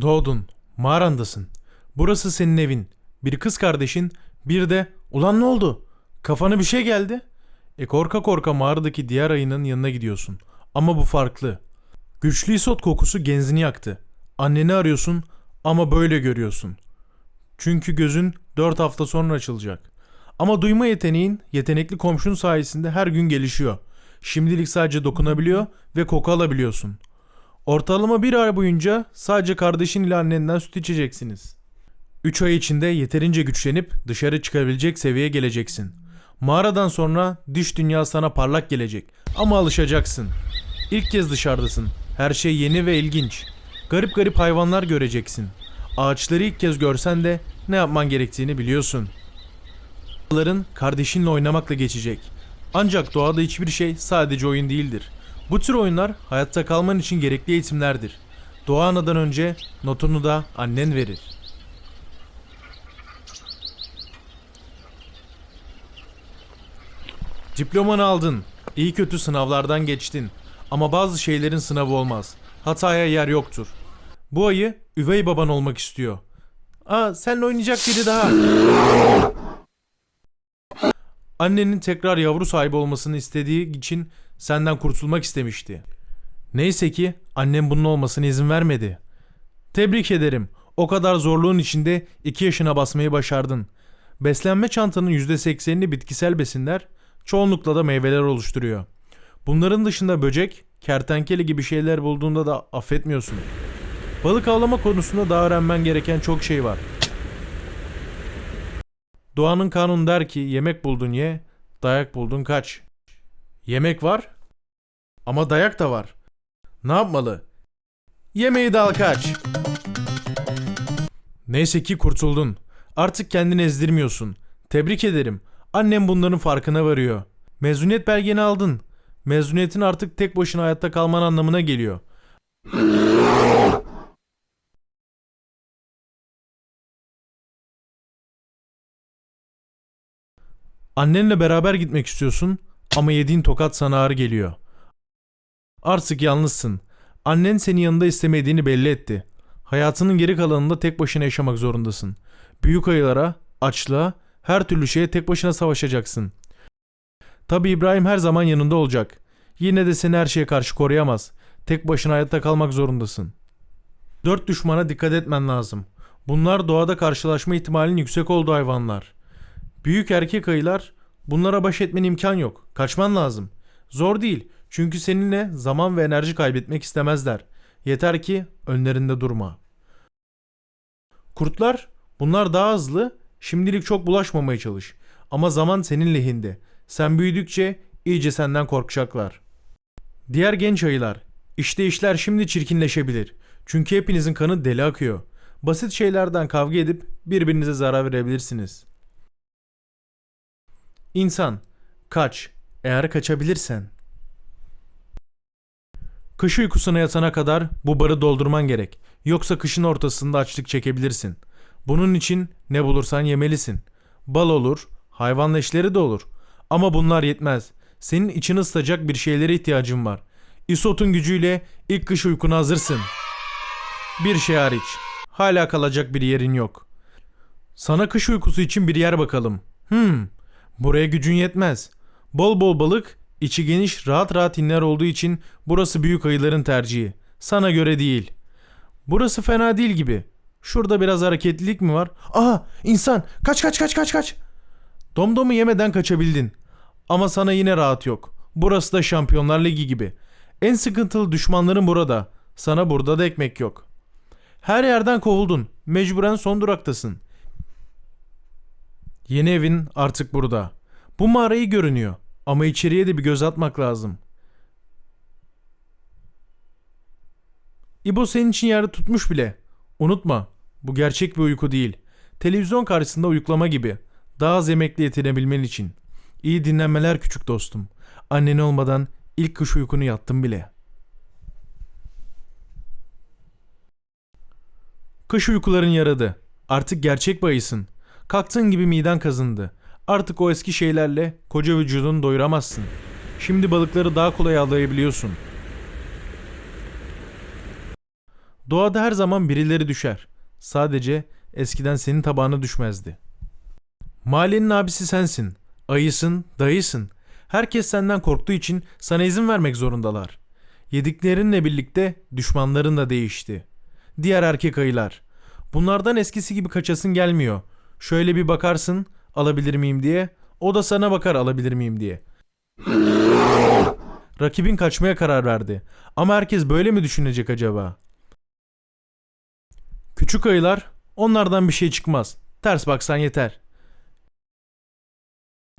Doğdun. Mağarandasın. Burası senin evin. Bir kız kardeşin, bir de ulan ne oldu? Kafana bir şey geldi. E korka korka mağaradaki diğer ayının yanına gidiyorsun. Ama bu farklı. Güçlü isot kokusu genzini yaktı. Anneni arıyorsun ama böyle görüyorsun. Çünkü gözün 4 hafta sonra açılacak. Ama duyma yeteneğin yetenekli komşun sayesinde her gün gelişiyor. Şimdilik sadece dokunabiliyor ve koku alabiliyorsun. Ortalama bir ay boyunca sadece kardeşin ile annenden süt içeceksiniz. 3 ay içinde yeterince güçlenip dışarı çıkabilecek seviyeye geleceksin. Mağaradan sonra dış dünya sana parlak gelecek ama alışacaksın. İlk kez dışarıdasın. Her şey yeni ve ilginç. Garip garip hayvanlar göreceksin. Ağaçları ilk kez görsen de ne yapman gerektiğini biliyorsun. Yılların kardeşinle oynamakla geçecek. Ancak doğada hiçbir şey sadece oyun değildir. Bu tür oyunlar hayatta kalman için gerekli eğitimlerdir. Doğa anadan önce notunu da annen verir. Diplomanı aldın. İyi kötü sınavlardan geçtin. Ama bazı şeylerin sınavı olmaz. Hataya yer yoktur. Bu ayı üvey baban olmak istiyor. Aa seninle oynayacak biri daha. Annenin tekrar yavru sahibi olmasını istediği için senden kurtulmak istemişti. Neyse ki annem bunun olmasına izin vermedi. Tebrik ederim. O kadar zorluğun içinde 2 yaşına basmayı başardın. Beslenme çantanın %80'ini bitkisel besinler, çoğunlukla da meyveler oluşturuyor. Bunların dışında böcek, kertenkele gibi şeyler bulduğunda da affetmiyorsun. Balık avlama konusunda daha öğrenmen gereken çok şey var. Doğanın kanunu der ki yemek buldun ye, dayak buldun kaç. Yemek var ama dayak da var. Ne yapmalı? Yemeği dal kaç. Neyse ki kurtuldun. Artık kendini ezdirmiyorsun. Tebrik ederim. Annem bunların farkına varıyor. Mezuniyet belgeni aldın. Mezuniyetin artık tek başına hayatta kalman anlamına geliyor. Annenle beraber gitmek istiyorsun ama yediğin tokat sana ağır geliyor. Artık yalnızsın. Annen seni yanında istemediğini belli etti. Hayatının geri kalanında tek başına yaşamak zorundasın. Büyük ayılara, açlığa, her türlü şeye tek başına savaşacaksın. Tabi İbrahim her zaman yanında olacak. Yine de seni her şeye karşı koruyamaz. Tek başına hayatta kalmak zorundasın. Dört düşmana dikkat etmen lazım. Bunlar doğada karşılaşma ihtimalinin yüksek olduğu hayvanlar. Büyük erkek ayılar bunlara baş etmen imkan yok. Kaçman lazım. Zor değil. Çünkü seninle zaman ve enerji kaybetmek istemezler. Yeter ki önlerinde durma. Kurtlar bunlar daha hızlı. Şimdilik çok bulaşmamaya çalış. Ama zaman senin lehinde. Sen büyüdükçe iyice senden korkacaklar. Diğer genç ayılar. İşte işler şimdi çirkinleşebilir. Çünkü hepinizin kanı deli akıyor. Basit şeylerden kavga edip birbirinize zarar verebilirsiniz. İnsan, kaç. Eğer kaçabilirsen. Kış uykusuna yatana kadar bu barı doldurman gerek. Yoksa kışın ortasında açlık çekebilirsin. Bunun için ne bulursan yemelisin. Bal olur, hayvan leşleri de olur. Ama bunlar yetmez. Senin içini ısıtacak bir şeylere ihtiyacın var. İsot'un gücüyle ilk kış uykuna hazırsın. Bir şey hariç. Hala kalacak bir yerin yok. Sana kış uykusu için bir yer bakalım. Hmm, buraya gücün yetmez. Bol bol balık, içi geniş, rahat rahat inler olduğu için burası büyük ayıların tercihi. Sana göre değil. Burası fena değil gibi. Şurada biraz hareketlilik mi var? Aha, insan! Kaç kaç kaç kaç kaç! Domdomu yemeden kaçabildin. Ama sana yine rahat yok. Burası da Şampiyonlar Ligi gibi. En sıkıntılı düşmanların burada. Sana burada da ekmek yok. Her yerden kovuldun. Mecburen son duraktasın. Yeni evin artık burada. Bu mağara iyi görünüyor. Ama içeriye de bir göz atmak lazım. İbo senin için yerde tutmuş bile. Unutma, bu gerçek bir uyku değil. Televizyon karşısında uyuklama gibi. Daha az yemekle yetinebilmen için. İyi dinlenmeler küçük dostum. Annen olmadan ilk kış uykunu yattım bile. Kış uykuların yaradı. Artık gerçek bayısın. Kalktığın gibi miden kazındı. Artık o eski şeylerle koca vücudunu doyuramazsın. Şimdi balıkları daha kolay avlayabiliyorsun. Doğada her zaman birileri düşer. Sadece eskiden senin tabağına düşmezdi. Mahallenin abisi sensin. Ayısın, dayısın. Herkes senden korktuğu için sana izin vermek zorundalar. Yediklerinle birlikte düşmanların da değişti. Diğer erkek ayılar. Bunlardan eskisi gibi kaçasın gelmiyor. Şöyle bir bakarsın alabilir miyim diye. O da sana bakar alabilir miyim diye. Rakibin kaçmaya karar verdi. Ama herkes böyle mi düşünecek acaba? Küçük ayılar onlardan bir şey çıkmaz. Ters baksan yeter.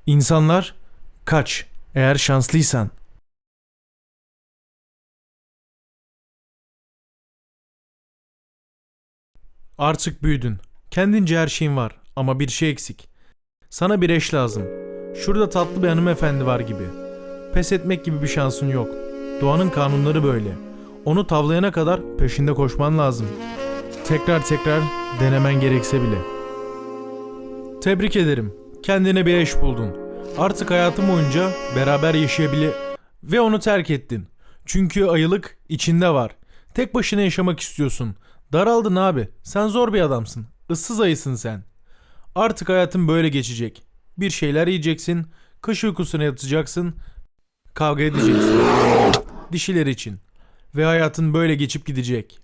İnsanlar kaç eğer şanslıysan. Artık büyüdün. Kendince her şeyin var ama bir şey eksik. Sana bir eş lazım. Şurada tatlı bir hanımefendi var gibi. Pes etmek gibi bir şansın yok. Doğanın kanunları böyle. Onu tavlayana kadar peşinde koşman lazım. Tekrar tekrar denemen gerekse bile. Tebrik ederim. Kendine bir eş buldun. Artık hayatın boyunca beraber yaşayabile ve onu terk ettin. Çünkü ayılık içinde var. Tek başına yaşamak istiyorsun. Daraldın abi. Sen zor bir adamsın. Issız ayısın sen. Artık hayatın böyle geçecek. Bir şeyler yiyeceksin. Kış uykusuna yatacaksın. Kavga edeceksin. Dişiler için. Ve hayatın böyle geçip gidecek.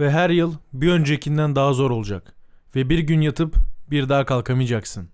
Ve her yıl bir öncekinden daha zor olacak. Ve bir gün yatıp bir daha kalkamayacaksın.